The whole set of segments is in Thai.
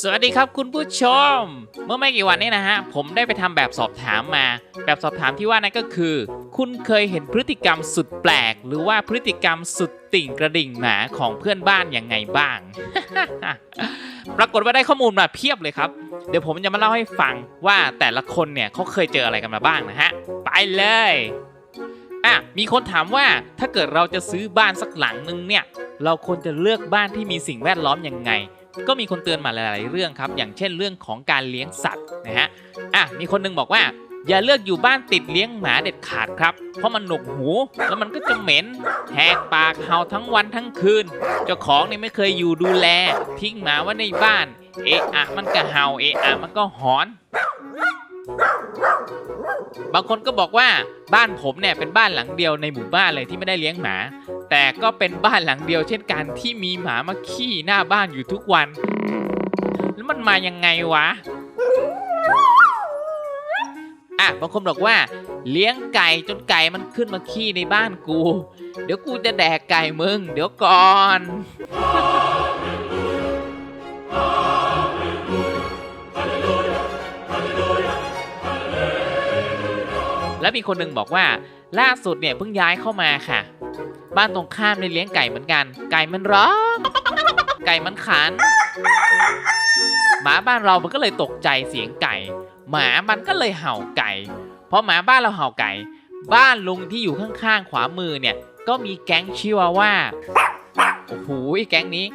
สวัสดีครับคุณผู้ชม เมื่อไม่กี่วันนี้นะฮะ ผมได้ไปทำแบบสอบถามมา แบบสอบถามที่ว่านั่นก็คือ คุณเคยเห็นพฤติกรรมสุดแปลก หรือว่าพฤติกรรมสุดติ่งกระดิ่งหมาของเพื่อนบ้านยังไงบ้าง ปรากฏว่าได้ข้อมูลมาเพียบเลยครับ เดี๋ยวผมจะมาเล่าให้ฟังว่าแต่ละคนเนี่ยเขาเคยเจออะไรกันมาบ้างนะฮะ ไปเลยอะมีคนถามว่าถ้าเกิดเราจะซื้อบ้านสักหลังนึงเนี่ย เราควรจะเลือกบ้านที่มีสิ่งแวดล้อมยังไง ก็มีคนเตือนมาหลาย ๆ เรื่องครับ อย่างเช่นเรื่องของการเลี้ยงสัตว์นะฮะอะมีคนหนึงบอกว่า อย่าเลือกอยู่บ้านติดเลี้ยงหมาเด็ดขาดครับ เพราะมันหนวกหู แล้วมันก็จะเหม็นแหกปากเห่าทั้งวันทั้งคืน เจ้าของนี่ไม่เคยอยู่ดูแล ทิ้งหมาไว้ในบ้าน เอะอะมันก็เห่าเอะอะมันก็หอน บางคนก็บอกว่าบ้านผมเนี่ยเป็นบ้านหลังเดียวในหมู่บ้านเลยที่ไม่ได้เลี้ยงหมา แต่ก็เป็นบ้านหลังเดียว เช่นกันที่มีหมามาขี้หน้าบ้านอยู่ทุกวัน แล้วมันมายังไงวะอะบางคนบอกว่า เลี้ยงไก่จนไก่มันขึ้นมาขี้ในบ้านกู เดี๋ยวกูจะแดกไก่มึง เดี๋ยวก่อน แล้วมีคนหนึ่งบอกว่า ล่าสุดเนี่ยเพิ่งย้ายเข้ามาค่ะ บ้านตรงข้ามในเลี้ยงไก่เหมือนกัน ไก่มันร้องไก่มันขัน หมาบ้านเรามันก็เลยตกใจเสียงไก่ หมามันก็เลยเห่าไก่เพราะหมาบ้านเราเห่าไก่ บ้านลุงที่อยู่ข้างๆขวามือเนี่ย ก็มีแก๊งชิวาว่า โอ้โหแก๊งนี้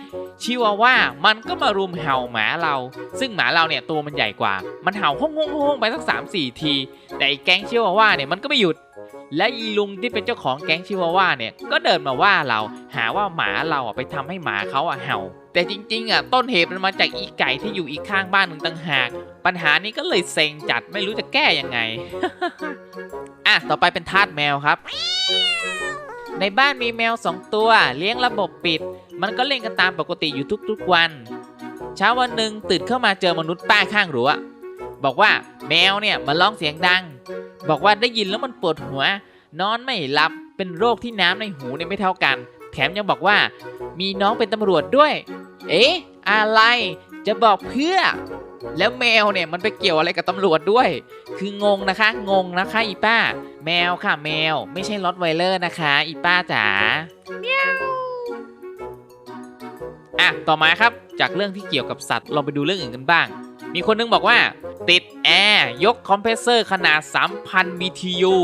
ชิวาว่ามันก็มารุมเห่าหมาเรา ซึ่งหมาเราเนี่ยตัวมันใหญ่กว่า มันเห่าห้องห้องห้องไปสักสามสี่ที แต่อ้แก๊งชิวาว่าเนี่ยมันก็ไม่หยุด และอีลุงที่เป็นเจ้าของแก๊งชิวาว่าเนี่ยก็เดินมาว่าเรา หาว่าหมาเราอะไปทำให้หมาเขาอะเห่า แต่จริงๆอะต้นเหตุมันมาจากอีไก่ที่อยู่อีกข้างบ้านหนึ่งต่างหาก ปัญหานี้ก็เลยเซ็งจัดไม่รู้จะแก้ยังไงอะต่อไปเป็นทาสแมวครับ ในบ้านมีแมวสองตัว เลี้ยงระบบปิด มันก็เล่นกันตามปกติอยู่ทุกๆวัน เช้าวันหนึ่งตื่นเข้ามาเจอมนุษย์ป้าข้างรั้วบอกว่าแมวเนี่ยมันร้องเสียงดัง บอกว่าได้ยินแล้วมันปวดหัว นอนไม่หลับเป็นโรคที่น้ำในหูเนี่ยไม่เท่ากัน แถมยังบอกว่า มีน้องเป็นตำรวจด้วย เอ๊ะอะไรจะบอกเพื่อ แล้วแมวเนี่ยมันไปเกี่ยวอะไรกับตำรวจด้วย คืองงนะคะ งงนะคะอีป้า แมวค่ะแมว ไม่ใช่รถไวเลอร์นะคะ อีป้าจ๋าเมียวอะต่อมาครับจากเรื่องที่เกี่ยวกับสัตว์เราไปดูเรื่องอื่นกันบ้าง มีคนนึงบอกว่า ติดแอร์ยกคอมเพรสเซอร์ขนาด 3,000 BTU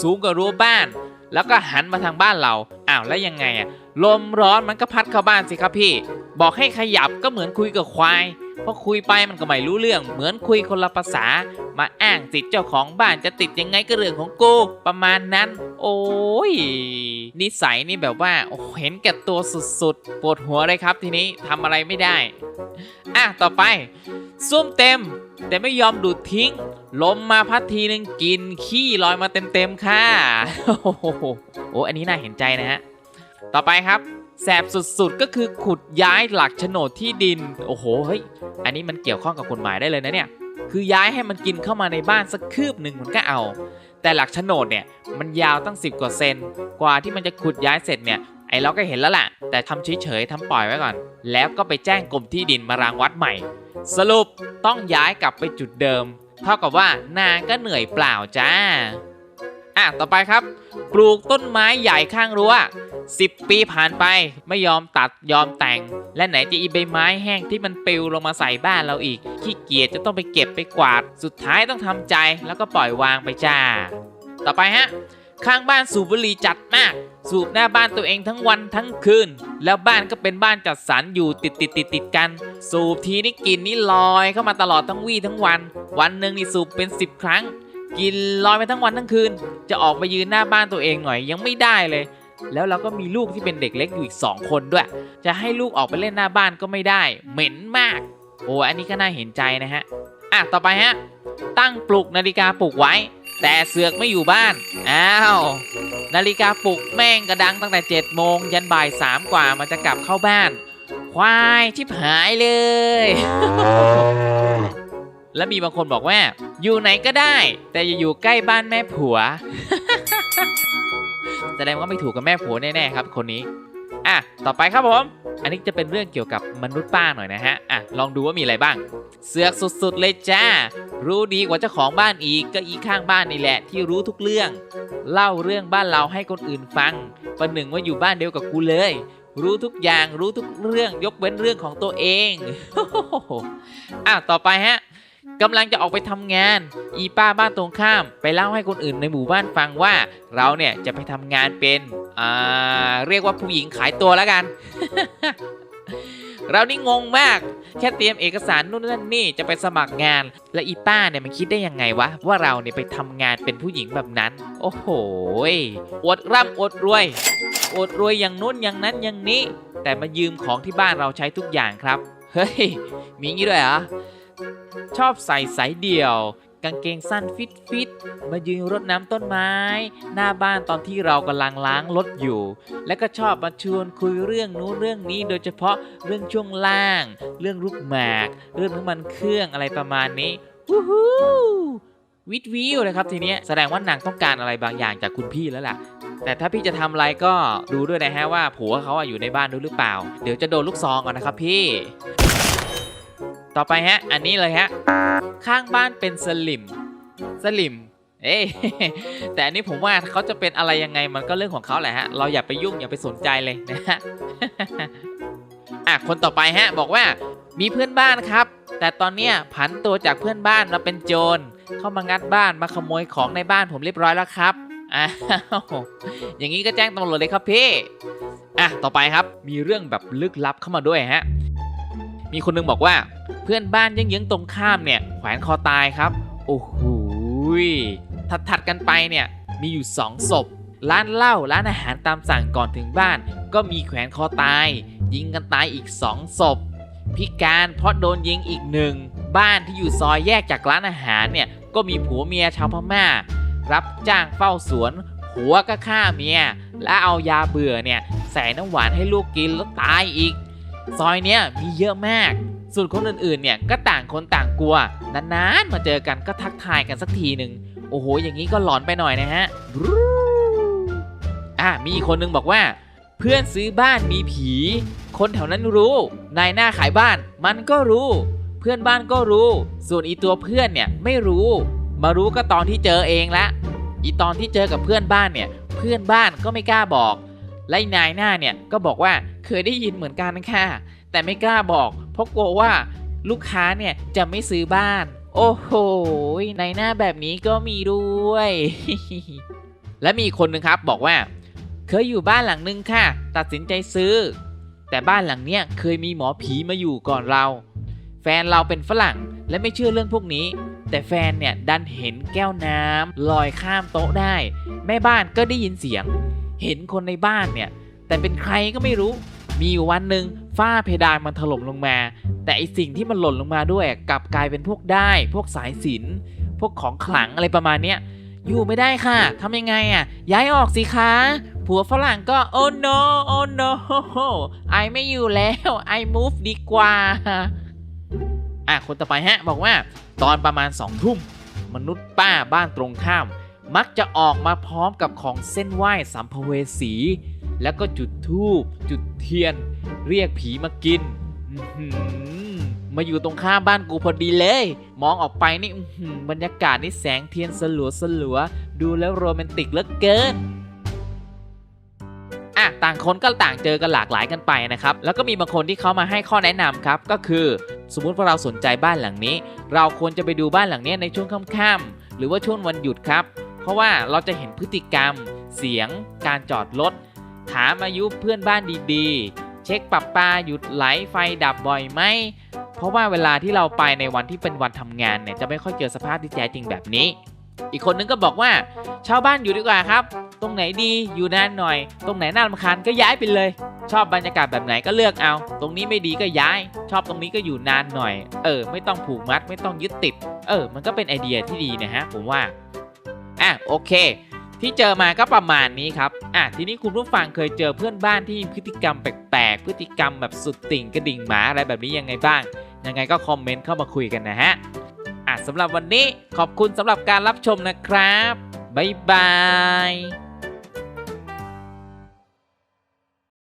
สูงกว่ารั้วบ้าน แล้วก็หันมาทางบ้านเรา อ้าวแล้วยังไงอะลมร้อนมันก็พัดเข้าบ้านสิครับพี่ บอกให้ขยับก็เหมือนคุยกับควาย พอคุยไปมันก็ไม่รู้เรื่อง เหมือนคุยคนละภาษา มาอ้างสิทธิ์เจ้าของบ้านจะติดยังไงก็เรื่องของกูประมาณนั้น โอ้ยนิสัยนี่แบบว่าเห็นแก่ตัวสุดๆปวดหัวเลยครับทีนี้ทำอะไรไม่ได้อะต่อไปซุ่มเต็ม แต่ไม่ยอมดูดทิ้งลมมาพัดทีนึงกินขี้ลอยมาเต็มๆค่ะโอ้โหโอ้อันนี้น่าเห็นใจนะฮะต่อไปครับ แสบสุดๆ ก็คือขุดย้ายหลักโฉนดที่ดิน โอ้โห เฮ้ย อันนี้มันเกี่ยวข้องกับกฎหมายได้เลยนะเนี่ย คือย้ายให้มันกินเข้ามาในบ้านสักคืบหนึ่งมันก็เอา แต่หลักโฉนดเนี่ยมันยาวตั้ง 10 กว่าเซน กว่าที่มันจะขุดย้ายเสร็จเนี่ย ไอ้เราก็เห็นแล้วแหละ แต่ทำเฉยๆทำปล่อยไว้ก่อน แล้วก็ไปแจ้งกรมที่ดินมารางวัดใหม่ สรุปต้องย้ายกลับไปจุดเดิม เท่ากับว่านางก็เหนื่อยเปล่าจ้า อะ ต่อไปครับ ปลูกต้นไม้ใหญ่ข้างรั้ว 10 ปีผ่านไปไม่ยอมตัดยอมแต่ง และไหนจะอีใบไม้แห้งที่มันปลิวลงมาใส่บ้านเราอีก ขี้เกียจจะต้องไปเก็บไปกวาด สุดท้ายต้องทำใจแล้วก็ปล่อยวางไปจ้า ต่อไปฮะข้างบ้านสูบบุหรี่จัดมาก สูบหน้าบ้านตัวเองทั้งวันทั้งคืน แล้วบ้านก็เป็นบ้านจัดสรรอยู่ติดติดติดติดกัน สูบทีนี่กลินนี่ลอยเข้ามาตลอดทั้งวี่ทั้งวัน วันหนึ่งนี่สูบเป็น 10 ครั้ง กินลอยไปทั้งวันทั้งคืน จะออกไปยืนหน้าบ้านตัวเองหน่อยยังไม่ได้เลย แล้วเราก็มีลูกที่เป็นเด็กเล็กอยู่อีก 2 คนด้วย จะให้ลูกออกไปเล่นหน้าบ้านก็ไม่ได้ เหม็นมาก โอ้อันนี้ก็น่าเห็นใจนะฮะ อะ ต่อไปฮะ ตั้งปลุกนาฬิกาปลุกไว้ แต่เสือกไม่อยู่บ้าน อ้าว นาฬิกาปลุกแม่งกระดังตั้งแต่7จ็ดโมงยันบ่ายสามกว่ามันจะกลับเข้าบ้าน ควายชิบหายเลย และมีบางคนบอกว่า อยู่ไหนก็ได้ แต่อย่าอยู่ใกล้บ้านแม่ผัว แสดงว่าไม่ถูกกับแม่ผัวแน่ๆครับคนนี้อะต่อไปครับผม อันนี้จะเป็นเรื่องเกี่ยวกับมนุษย์ป้าหน่อยนะฮะอะลองดูว่ามีอะไรบ้าง เสือกสุดๆเลยจ้า รู้ดีกว่าเจ้าของบ้านอีกก็อีข้างบ้านนี่แหละที่รู้ทุกเรื่อง เล่าเรื่องบ้านเราให้คนอื่นฟังประหนึ่งว่าอยู่บ้านเดียวกับกูเลยรู้ทุกอย่างรู้ทุกเรื่องยกเว้นเรื่องของตัวเองอะต่อไปฮะ กำลังจะออกไปทำงาน อีป้าบ้านตรงข้าม ไปเล่าให้คนอื่นในหมู่บ้านฟังว่า เราเนี่ยจะไปทำงานเป็นอ่าเรียกว่าผู้หญิงขายตัวแล้วกัน เรานี่งงมาก แค่เตรียมเอกสารนู่นนั่นนี่จะไปสมัครงาน และอีป้าเนี่ยมันคิดได้ยังไงวะ ว่าเราเนี่ยไปทำงานเป็นผู้หญิงแบบนั้น โอ้โหอวดร่ำอวดรวยอวดรวยอย่างนู้นอย่างนั้นอย่างนี้ แต่มายืมของที่บ้านเราใช้ทุกอย่างครับ เฮ้ยมีงี้ด้วยเหรอ ชอบใส่สายเดี่ยว กางเกงสั้นฟิตฟิตมายืนรดน้ำต้นไม้ หน้าบ้านตอนที่เรากำลังล้างรถอยู่ และก็ชอบมาชวนคุยเรื่องนู้นเรื่องนี้ โดยเฉพาะเรื่องช่วงล่าง เรื่องลูกหมาก เรื่องน้ำมันเครื่องอะไรประมาณนี้วู้ฮู้วิดวิวเลยครับทีนี้แสดงว่านางต้องการอะไรบางอย่างจากคุณพี่แล้วล่ะ แต่ถ้าพี่จะทำอะไรก็ดูด้วยนะฮะว่าผัวเขาอะอยู่ในบ้านด้วยหรือเปล่า เดี๋ยวจะโดนลูกซองก่อนนะครับพี่ ต่อไปฮะ อันนี้เลยฮะ ข้างบ้านเป็นสลิม สลิม เอ้ยแต่อันนี้ผมว่าเขาจะเป็นอะไรยังไงมันก็เรื่องของเขาแหละฮะ เราอย่าไปยุ่งอย่าไปสนใจเลยนะฮะ อะ คนต่อไปฮะ บอกว่ามีเพื่อนบ้านครับ แต่ตอนเนี้ยผันตัวจากเพื่อนบ้านมาเป็นโจร เข้ามางัดบ้านมาขโมยของในบ้านผมเรียบร้อยแล้วครับอ้าวอย่างนี้ก็แจ้งตำรวจเลยครับพี่ อะ ต่อไปครับ มีเรื่องแบบลึกลับเข้ามาด้วยฮะ มีคนนึงบอกว่าเพื่อนบ้านยังยืงๆตรงข้ามเนี่ยแขวนคอตายครับ โอ้โหยถัดๆกันไปเนี่ยมีอยู่สองศพ ร้านเหล้าร้านอาหารตามสั่งก่อนถึงบ้าน ก็มีแขวนคอตาย ยิงกันตายอีกสองศพ พิการเพราะโดนยิงอีกหนึ่ง บ้านที่อยู่ซอยแยกจากร้านอาหารเนี่ยก็มีผัวเมียชาวพม่า รับจ้างเฝ้าสวน ผัวก็ฆ่าเมีย และเอายาเบื่อเนี่ยใส่น้ำหวานให้ลูกกินแล้วตายอีก ซอยเนี้ยมีเยอะมาก ส่วนคนอื่นๆ เนี่ยก็ต่างคนต่างกลัว นานๆ มาเจอกันก็ทักทายกันสักทีหนึ่ง โอ้โห อย่างนี้ก็หลอนไปหน่อยนะฮะ อะ มีอีกคนนึงบอกว่า เพื่อนซื้อบ้านมีผี คนแถวนั้นรู้ นายหน้าขายบ้าน มันก็รู้ เพื่อนบ้านก็รู้ ส่วนอีตัวเพื่อนเนี่ยไม่รู้ มารู้ก็ตอนที่เจอเองละ อีตอนที่เจอกับเพื่อนบ้านเนี่ย เพื่อนบ้านก็ไม่กล้าบอก และไอ้นายหน้าเนี่ยก็บอกว่าเคยได้ยินเหมือนกันค่ะ แต่ไม่กล้าบอกเพราะกลัวว่าลูกค้าเนี่ยจะไม่ซื้อบ้าน โอ้โหในหน้าแบบนี้ก็มีด้วย และมีคนหนึ่งครับบอกว่า เคยอยู่บ้านหลังนึงค่ะ ตัดสินใจซื้อ แต่บ้านหลังเนี้ยเคยมีหมอผีมาอยู่ก่อนเรา แฟนเราเป็นฝรั่งและไม่เชื่อเรื่องพวกนี้ แต่แฟนเนี่ยดันเห็นแก้วน้ำลอยข้ามโต๊ะได้ แม่บ้านก็ได้ยินเสียง เห็นคนในบ้านเนี่ย แต่เป็นใครก็ไม่รู้ มีวันหนึ่งฝ้าเพดานมันถล่มลงมา แต่ไอสิ่งที่มันหล่นลงมาด้วยกลับกลายเป็นพวกได้ พวกสายสินพวกของขลังอะไรประมาณเนี้ยอยู่ไม่ได้ค่ะทำยังไงอะ ย้ายออกสิคะผัวฝรั่งก็ oh no oh no ไอไม่อยู่แล้วไอ move ดีกว่าอะคนต่อไปฮะ บอกว่า ตอนประมาณสองทุ่มมนุษย์ป้าบ้านตรงข้าม มักจะออกมาพร้อมกับของเส้นไหว้สัมภเวสี แล้วก็จุดธูปจุดเทียน เรียกผีมากินมาอยู่ตรงข้ามบ้านกูพอดีเลย มองออกไปนี่บรรยากาศนี่แสงเทียนสลัวสลัวดูแล้วโรแมนติกเหลือเกินอะต่างคนก็ต่างเจอกันหลากหลายกันไปนะครับ แล้วก็มีบางคนที่เขามาให้ข้อแนะนำครับ ก็คือสมมุติว่าเราสนใจบ้านหลังนี้ เราควรจะไปดูบ้านหลังนี้ในช่วงค่ำๆหรือว่าช่วงวันหยุดครับ ราะว่าเราจะเห็นพฤติกรรม เสียง การจอดรถ ถามอายุเพื่อนบ้านดีๆ เช็คปรับปลาหยุดไหลไฟดับบ่อยไหม เพราะว่าเวลาที่เราไปในวันที่เป็นวันทำงานเนี่ยจะไม่ค่อยเจอสภาพที่แท้จริงแบบนี้ อีกคนนึงก็บอกว่าเช่าบ้านอยู่ดีกว่าครับ ตรงไหนดีอยู่นานหน่อย ตรงไหนน่ารำคาญก็ย้ายไปเลย ชอบบรรยากาศแบบไหนก็เลือกเอา ตรงนี้ไม่ดีก็ย้าย ชอบตรงนี้ก็อยู่นานหน่อย เออ ไม่ต้องผูกมัดไม่ต้องยึดติด เออ มันก็เป็นไอเดียที่ดีนะฮะผมว่า อะโอเค ที่เจอมาก็ประมาณนี้ครับอะทีนี้คุณผู้ฟังเคยเจอเพื่อนบ้านที่มีพฤติกรรมแปลกๆ พฤติกรรมแบบสุดติ่งกระดิ่งหมาอะไรแบบนี้ยังไงบ้าง ยังไงก็คอมเมนต์เข้ามาคุยกันนะฮะอะสำหรับวันนี้ขอบคุณสำหรับการรับชมนะครับบ๊ายบาย